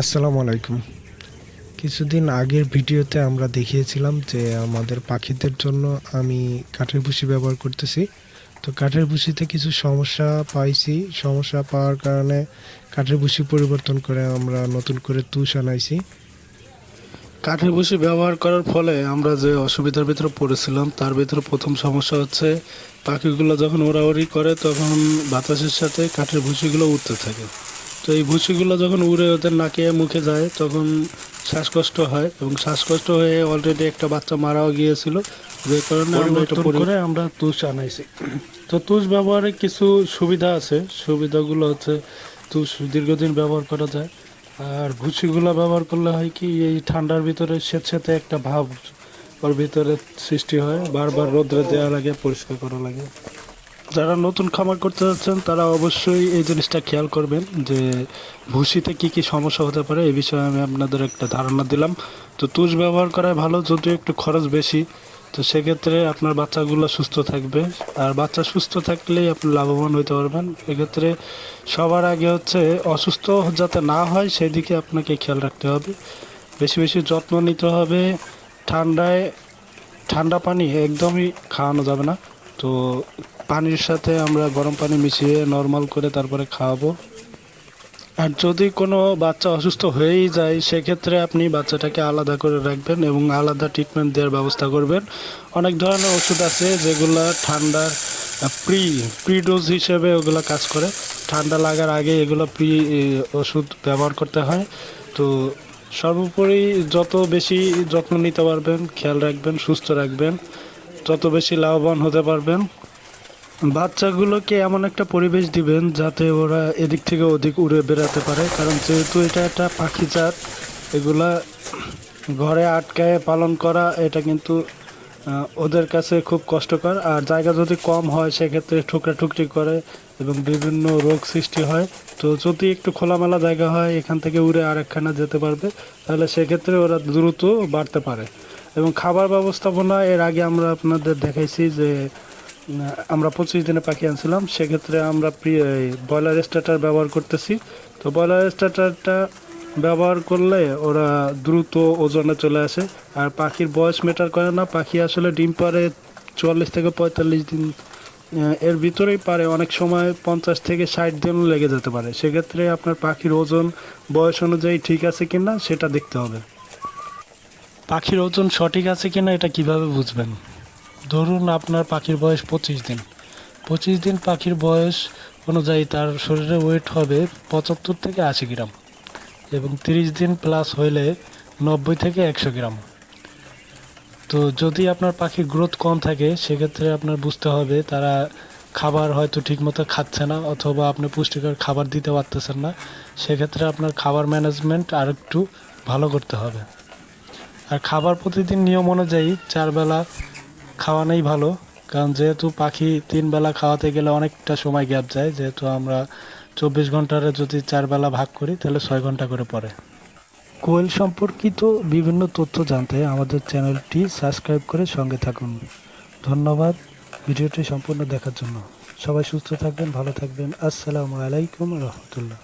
আসসালামু আলাইকুম। কিছুদিন আগের ভিডিওতে আমরা দেখিয়েছিলাম যে আমাদের পাখিদের জন্য আমি কাঠের ভুসি ব্যবহার করতেছি। তো কাঠের ভুসিতে কিছু সমস্যা পাইছি। সমস্যা পাওয়ার কারণে কাঠের ভুসি পরিবর্তন করে আমরা নতুন করে তুষ আনাইছি। কাঠের ভুসি ব্যবহার করার ফলে আমরা যে অসুবিধার ভিতরে পড়েছিলাম, তার ভিতরে প্রথম সমস্যা হচ্ছে পাখিগুলো যখন ওড়াউড়ি করে, তখন বাতাসের সাথে কাঠের ভুসিগুলো উঠতে থাকে। তো এই ভুসিগুলো যখন উড়ে ওদের নাকে মুখে যায় তখন শ্বাসকষ্ট হয় এবং শ্বাসকষ্ট হয়ে অলরেডি একটা বাচ্চা মারাও গিয়েছিল। যে কারণে আমরা এটা করে আমরা তুষ আনাইছি। তো তুষ ব্যবহারে কিছু সুবিধা আছে। সুবিধাগুলো হচ্ছে তুষ দীর্ঘদিন ব্যবহার করা যায়। আর ভুসিগুলো ব্যবহার করলে হয় কি এই ঠান্ডার ভিতরে স্বেচ্ছাতে একটা ভাব ওর ভিতরে সৃষ্টি হয় বারবার রোদ্রে দেওয়া লাগে পরিষ্কার করা লাগে। যারা নতুন খামার করতে যাচ্ছেন, তারা অবশ্যই এই জিনিসটা খেয়াল করবেন যে ভুসিতে কি কি সমস্যা হতে পারে এই বিষয়ে আমি আপনাদের একটা ধারণা দিলাম। তো তুষ ব্যবহার করাই ভালো, যদিও একটু খরচ বেশি, তো সেক্ষেত্রে আপনার বাচ্চাগুলো সুস্থ থাকবে। আর বাচ্চা সুস্থ থাকলেই আপনি লাভবান হতে পারবেন। এক্ষেত্রে সবার আগে হচ্ছে অসুস্থ যাতে না হয়, সেদিকে আপনাকে খেয়াল রাখতে হবে। বেশি বেশি যত্ন নিতে হবে। ঠান্ডায়, ঠান্ডা পানি একদমই খাওয়ানো যাবে না। তো পানির সাথে আমরা গরম পানি মিশিয়ে নর্মাল করে তারপরে খাওয়াবো। আর যদি কোনো বাচ্চা অসুস্থ হয়েই যায়, সেক্ষেত্রে আপনি বাচ্চাটাকে আলাদা করে রাখবেন এবং আলাদা ট্রিটমেন্ট দেওয়ার ব্যবস্থা করবেন। অনেক ধরনের ওষুধ আছে যেগুলো ঠান্ডার প্রি প্রি ডোজ হিসেবে ওগুলো কাজ করে। ঠান্ডা লাগার আগে এগুলো প্রি ওষুধ ব্যবহার করতে হয়। তো সর্বোপরি যত বেশি যত্ন নিতে পারবেন, খেয়াল রাখবেন, সুস্থ রাখবেন। তত বেশি লাভবান হতে পারবেন। বাচ্চাগুলোকে এমন একটা পরিবেশ দিবেন যাতে ওরা এদিক থেকে ওদিক উড়ে বেড়াতে পারে। কারণ যেহেতু এটা একটা পাখি জাত, এগুলা ঘরে আটকায় পালন করা, এটা কিন্তু ওদের কাছে খুব কষ্টকর। আর জায়গা যদি কম হয়, সেক্ষেত্রে ঠুকরা ঠুকরি করে এবং বিভিন্ন রোগ সৃষ্টি হয়। তো যদি একটু খোলামেলা জায়গা হয়, এখান থেকে উড়ে আরেকখানে যেতে পারবে, তাহলে সেক্ষেত্রে ওরা দ্রুত বাড়তে পারে। এবং খাবার ব্যবস্থাপনা, এর আগে আমরা আপনাদের দেখাইছি যে আমরা পঁচিশ দিনে পাখি আনছিলাম। সেক্ষেত্রে আমরা ব্রয়লার স্টার্টার ব্যবহার করতেছি। তো ব্রয়লার স্টার্টারটা ব্যবহার করলে ওরা দ্রুত ওজনে চলে আসে। আর পাখির বয়স মেটার করে না। পাখি আসলে ডিম পারে চুয়াল্লিশ থেকে পঁয়তাল্লিশ দিন এর ভিতরেই পারে অনেক সময় পঞ্চাশ থেকে ষাট দিন লেগে যেতে পারে। সেক্ষেত্রে আপনার পাখির ওজন, বয়স অনুযায়ী ঠিক আছে কিনা, সেটা দেখতে হবে। পাখির ওজন সঠিক আছে কিনা, এটা কীভাবে বুঝবেন? ধরুন আপনার পাখির বয়স পঁচিশ দিন। পঁচিশ দিন পাখির বয়স অনুযায়ী তার শরীরে ওয়েট হবে পঁচাত্তর থেকে আশি গ্রাম এবং তিরিশ দিন প্লাস হইলে নব্বই থেকে একশো গ্রাম। তো যদি আপনার পাখির গ্রোথ কম থাকে, সেক্ষেত্রে আপনার বুঝতে হবে তারা খাবার হয়তো ঠিকমতো খাচ্ছে না অথবা আপনি পুষ্টিকর খাবার দিতে পারতেছেন না। সেক্ষেত্রে আপনার খাবার ম্যানেজমেন্ট আর একটু ভালো করতে হবে। আর খাবার প্রতিদিন নিয়ম অনুযায়ী চার বেলা খাওয়ানোই ভালো, কারণ যেহেতু পাখি তিন বেলা খাওয়াতে গেলে অনেকটা সময় গ্যাপ যায়, যেহেতু আমরা চব্বিশ ঘন্টারে যদি চার বেলা ভাগ করি, তাহলে ছয় ঘণ্টা করে পড়ে। কোয়েল সম্পর্কিত বিভিন্ন তথ্য জানতে আমাদের চ্যানেলটি সাবস্ক্রাইব করে সঙ্গে থাকুন। ধন্যবাদ ভিডিওটি সম্পূর্ণ দেখার জন্য। সবাই সুস্থ থাকবেন, ভালো থাকবেন। আসসালামু আলাইকুম রহমতুল্লাহ।